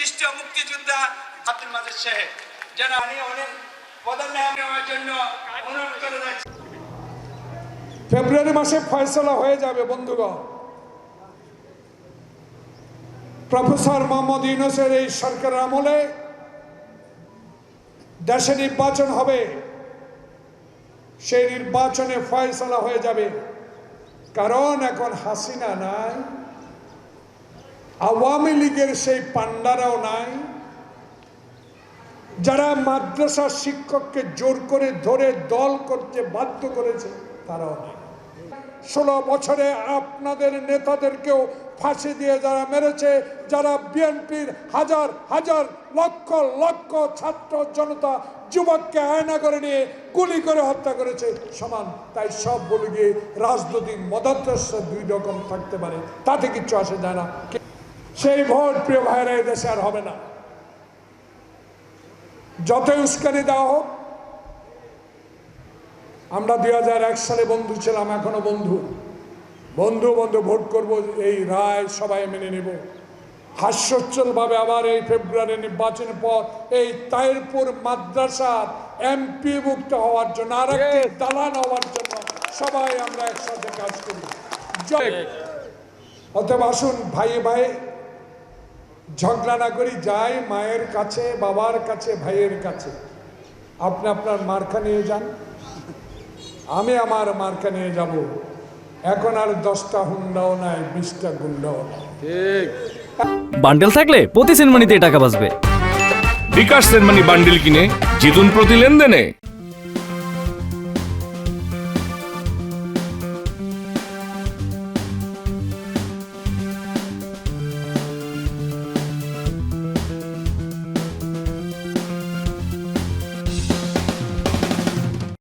বিশিষ্ট মুক্তিযোদ্ধা আব্দুল মাজিদ সাহেব। যেন আমি অনেক পদোন্নয়ন নেওয়ার জন্য অনুরোধ করে যাচ্ছি। ফেব্রুয়ারি মাসে ফয়সলা হয়ে যাবে, বন্ধুগণ। প্রফেসর মোহাম্মদ ইউনুসের এই সরকারের আমলে দেশে নির্বাচন হবে। সেই নির্বাচনে ফয়সলা হয়ে যাবে। কারণ এখন হাসিনা নাই। আওয়ামী লীগের সেই পান্ডারাও নাই। যারা মাদ্রাসা শিক্ষককে জোর করে ধরে দল করতে বাধ্য করেছে, তারাও নাই। ষোলো বছরে আপনাদের নেতাদেরকেও ফাঁসি দিয়ে যারা মেরেছে, যারা বিএনপির হাজার হাজার, লক্ষ লক্ষ ছাত্র জনতা যুবককে আয়না করে নিয়ে গুলি করে হত্যা করেছে, সমান, তাই সব বলে গিয়ে রাজনৈতিক মতাদর্শ দুই রকম থাকতে পারে, তাতে কিচ্ছু আসে যায় না। সেই ভোট প্রিয় ভাইরা এই দেশে আর হবে না। যতই উস্কানি দেওয়া হোক আমরা দু হাজার এক সালে বন্ধু ছিলাম এখনও বন্ধু। বন্ধু বন্ধু ভোট করব এই রায় সবাই মেনে নেব। হাস্যোজ্জ্বলভাবে আবার এই ফেব্রুয়ারি নির্বাচনের পর এই তাইরপুর মাদ্রাসার এমপি মুক্ত হওয়ার জন্য আর একটি দালান হওয়ার জন্য সবাই আমরা একসাথে কাজ করি। জয় অতএব আসুন ভাই ভাই ঝগড়া না করি যাই মায়ের কাছে বাবার কাছে ভাইয়ের কাছে। আপনি আপনার মার্কা নিয়ে যান। আমি আমার মার্কা নিয়ে যাব। এখন আর দশটা হুন্ডাও নাই বিশটা গুন্ডাও নাই। বান্ডেল থাকলে প্রতি সেনমানিতে টাকা বাঁচবে। বিকাশ সেনমানি বান্ডিল কিনে জিতুন প্রতি লেনদেনে।